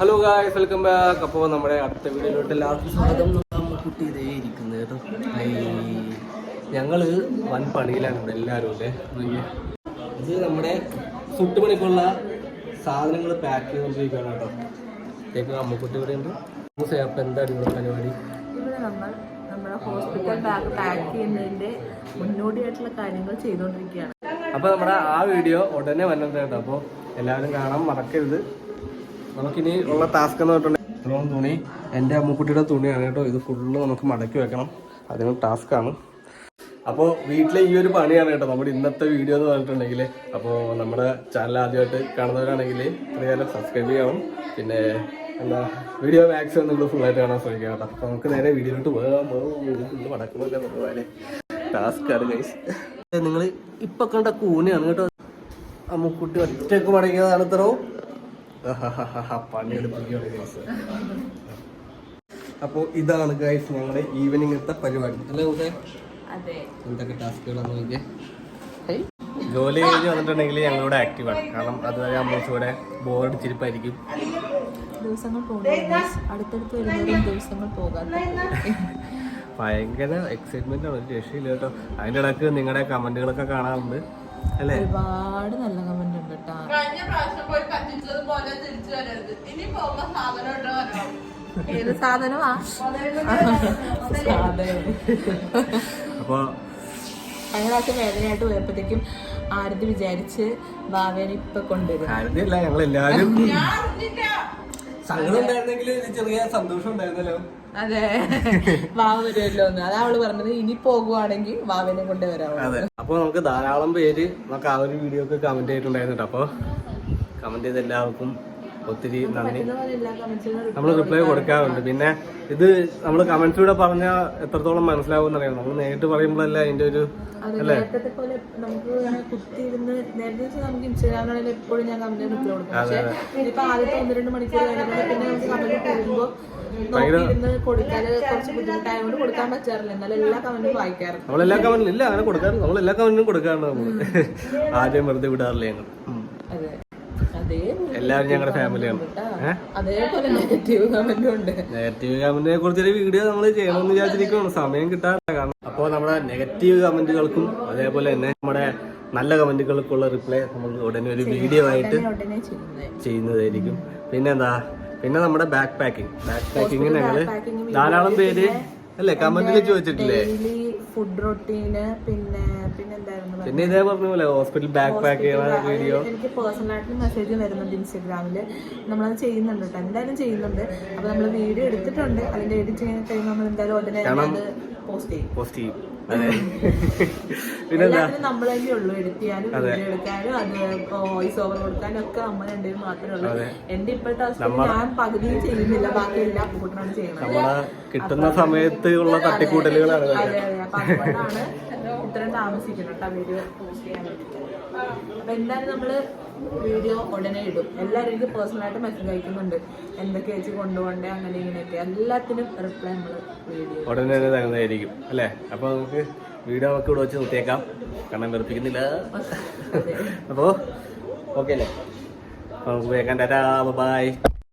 Hello guys welcome back അപ്പോൾ നമ്മുടെ അടുത്ത വീഡിയോയിലോട്ട് എല്ലാവർക്കും സ്വാഗതം. കുട്ടി ഇതേ ഇരിക്കുന്നത് കേട്ടോ. ഞങ്ങൾ വൻ പണിയിലാണ് ഇവിടെ എല്ലാവരും അല്ലേ? ഇത് നമ്മുടെ സുട്ടുപണിക്കുള്ള സാധനങ്ങൾ പാക്ക് ചെയ്തുകൊണ്ടിരിക്കുകയാണ് കേട്ടോ. കേക്ക് അമ്മക്കുട്ടി ഇവിടെ ഉണ്ട്. അപ്പം എന്താണ് ഇവിടെ പരിപാടി? നമ്മുടെ ഹോസ്പിറ്റൽ ബാഗ് പാക്ക് മുന്നോടിയായിട്ടുള്ള കാര്യങ്ങൾ ചെയ്തുകൊണ്ടിരിക്കുകയാണ് അപ്പോൾ നമ്മുടെ ആ വീഡിയോ ഉടനെ വന്നിട്ടുണ്ട് കേട്ടോ. അപ്പോൾ എല്ലാവരും കാണാൻ മറക്കരുത്. നമുക്കിനി ഉള്ള ടാസ്ക് എന്ന് പറഞ്ഞിട്ടുണ്ടെങ്കിൽ ഇത്രയും തുണി എന്റെ അമ്മുക്കുട്ടിയുടെ തുണിയാണ് കേട്ടോ. ഇത് ഫുള്ള് നമുക്ക് മടക്കി വെക്കണം. അതിന് ടാസ്ക്കാണ് അപ്പോൾ വീട്ടിലെ ഈ ഒരു പണിയാണ് കേട്ടോ നമ്മുടെ ഇന്നത്തെ വീഡിയോ എന്ന് പറഞ്ഞിട്ടുണ്ടെങ്കിൽ. അപ്പോൾ നമ്മുടെ ചാനൽ ആദ്യമായിട്ട് കാണുന്നവരാണെങ്കിൽ അറിയാലോ സബ്സ്ക്രൈബ് ചെയ്യണം. പിന്നെ എന്താ വീഡിയോ മാക്സിമം നിങ്ങൾ ഫുള്ളായിട്ട് കാണാൻ ശ്രമിക്കാം കേട്ടോ. അപ്പോൾ നമുക്ക് നേരെ വീഡിയോയിലോട്ട് പോകാം. ഫുള്ള് മടക്കുന്നില്ല നമ്മൾ ടാസ്ക് ആണ് ഗൈസ് നിങ്ങൾ ഇപ്പൊ കണ്ട കൂനെയാണ് കേട്ടോ. അമ്മുക്കുട്ടി ഒറ്റയ്ക്ക് മടങ്ങിയതാണ് ഇത്രോ പണിയെടുപ്പിക്കുകയാണ് ഗൈസ് അപ്പോൾ ഇതാണ് ഗൈസ് ഞങ്ങളുടെ ഈവനിങ്ങത്തെ പരിപാടി. അല്ലേ ഉദയ അതെ. എന്തൊക്കെ ടാസ്കുകളാണ് നോക്കിയേ ജോലി കഴിഞ്ഞ് വന്നിട്ടുണ്ടെങ്കിൽ ഞങ്ങളിവിടെ ആക്റ്റീവാണ് കാരണം അതുവരെ അമ്മൂസ് കൂടെ ബോർഡ് ചിരിപ്പായിരിക്കും ദിവസങ്ങൾ പോകുന്നു അടുത്തടുത്ത് വരുന്നവരും ദിവസങ്ങൾ പോകാത്ത ഭയങ്കര എക്സൈറ്റ്മെന്റ് ആണ്. ഒരു രക്ഷയില്ല കേട്ടോ. അതിന്റെ ഇടയ്ക്ക് നിങ്ങളുടെ കമന്റുകളൊക്കെ കാണാറുണ്ട്. അല്ലേ? ഒരുപാട് നല്ല കമന്റ് പ്രാവശ്യം പോയി പറ്റിച്ചതുപോലെ തിരിച്ചു വരരുത്. ഇനി പോകുമ്പോ സാധനം ഇട്ട് വരണം ഏത് സാധനമാ? കഴിഞ്ഞ പ്രാവശ്യം വേദനയായിട്ട് പോയപ്പോഴത്തേക്കും ആരതി വിചാരിച്ച് ഭാവേനെ ഇപ്പൊ കൊണ്ടുവരും. ഞങ്ങൾ സങ്കടം ഉണ്ടായിരുന്നെങ്കിൽ ചെറിയ സന്തോഷം ഉണ്ടായിരുന്നല്ലോ. അതെ. വാവ് വരുമല്ലോ എന്ന്. അതാ അവൾ പറഞ്ഞത്. ഇനി പോകുവാണെങ്കിൽ വാവേനെ കൊണ്ടുവരാമോ അതെ. അപ്പോൾ നമുക്ക് ധാരാളം പേര് നമുക്ക് ആ ഒരു വീഡിയോ ഒക്കെ കമന്റ് ചെയ്തിട്ടുണ്ടായിരുന്നു കേട്ടോ കമന്റ് ചെയ്ത എല്ലാവർക്കും ഒത്തിരി നന്ദി. നമ്മൾ റിപ്ലൈ കൊടുക്കാറുണ്ട്. പിന്നെ ഇത് നമ്മൾ കമന്റ്സിലൂടെ പറഞ്ഞാൽ എത്രത്തോളം മനസ്സിലാവും എന്നറിയാം നമ്മൾ നേരിട്ട് പറയുമ്പോഴല്ല അതിന്റെ ഒരു അല്ലേ? നമ്മളെല്ലാ കമന്റിലും ഇല്ല അങ്ങനെ കൊടുക്കാറ് നമ്മൾ എല്ലാ കമന്റിനും കൊടുക്കാറുണ്ട് നമ്മൾ ആദ്യം വെറുതെ വിടാറില്ല ഞങ്ങൾ എല്ലാവരും ഞങ്ങളുടെ ഫാമിലിയാണ് അതേപോലെ നെഗറ്റീവ് കമന്റും ഉണ്ട് നെഗറ്റീവ് കമന്റിനെ കുറിച്ചൊരു വീഡിയോ നമ്മൾ ചെയ്യണമെന്ന് വിചാരിച്ചിരിക്കുകയാണ് സമയം കിട്ടാറില്ല. കാരണം അപ്പോൾ നമ്മുടെ നെഗറ്റീവ് കമന്റുകൾക്കും അതേപോലെ തന്നെ നമ്മുടെ നല്ല കമന്റുകൾക്കുള്ള റിപ്ലൈ നമ്മൾ ഉടനെ ഒരു വീഡിയോ ആയിട്ട് ചെയ്യുന്നതായിരിക്കും. പിന്നെന്താ? പിന്നെ നമ്മുടെ ബാക്ക് പാക്കിംഗ് ബാക്ക് പാക്കിങ്ങിന് ഞങ്ങൾ ധാരാളം പേര് അല്ലേ? കമന്റിൽ ചോദിച്ചിട്ടില്ലേ? ഫുഡ് റൊട്ടീന് പിന്നെ പിന്നെന്തായിരുന്നു പിന്നെ ഇതേ പറഞ്ഞ പോലെ ഹോസ്പിറ്റൽ ബാക്ക് പാക്ക് ചെയ്യുന്ന വീഡിയോ എനിക്ക് പേഴ്സണലായിട്ട് മെസ്സേജ് വരുന്നുണ്ട് ഇൻസ്റ്റഗ്രാമിൽ നമ്മളത് ചെയ്യുന്നുണ്ട് കേട്ടോ. എന്തായാലും ചെയ്യുന്നുണ്ട്. അപ്പൊ നമ്മൾ വീഡിയോ എടുത്തിട്ടുണ്ട്. അതിന്റെ എഡിറ്റ് ചെയ്യുന്ന ടൈം നമ്മൾ എന്തായാലും ഉടനെ പോസ്റ്റ് ചെയ്യും. പോസ്റ്റ് ചെയ്യും. പിന്നെ നമ്മൾ തന്നെ ഉള്ളൂ. എഡിറ്റ് ചെയ്യാനും വീഡിയോ എടുക്കാനും അത് വോയിസ് ഓവർ കൊടുക്കാനും ഒക്കെ നമ്മൾ രണ്ടുപേരും മാത്രമേ ഉള്ളൂ. എന്റെ ഇപ്പോഴത്തെ അവസ്ഥ ഞാൻ പകുതിയും ചെയ്യുന്നില്ല. ബാക്കി എല്ലാ ചെയ്യുന്നത് നമ്മളെ കിട്ടുന്ന സമയത്ത് ഉള്ള തട്ടിക്കൂട്ടലുകളാണ് ഇത്രയും താമസിക്കുന്നത് വീഡിയോ പോസ്റ്റ് ചെയ്യാൻ വേണ്ടിയിട്ട്. അപ്പൊ എന്തായാലും നമ്മൾ വീഡിയോ ഉടനെ ഇടും. എല്ലാവരും എനിക്ക് പേഴ്സണലായിട്ട് മെസ്സേജ് അയക്കുന്നുണ്ട്. എന്തൊക്കെ ചേച്ചി കൊണ്ടുപോകണ്ടേ അങ്ങനെ ഇങ്ങനെയൊക്കെ. എല്ലാത്തിനും റിപ്ലൈ നമ്മൾ വീഡിയോ ഉടനെ തന്നെ തരുന്നതായിരിക്കും അല്ലേ? അപ്പൊ നമുക്ക് വീഡിയോ നമുക്ക് ഇവിടെ വെച്ച് നിർത്തിയേക്കാം. കാരണം വെറുപ്പിക്കുന്നില്ല. അപ്പോ ഓക്കെ അല്ലേ? നമുക്ക് വേഗം ടാറ്റാ ബൈ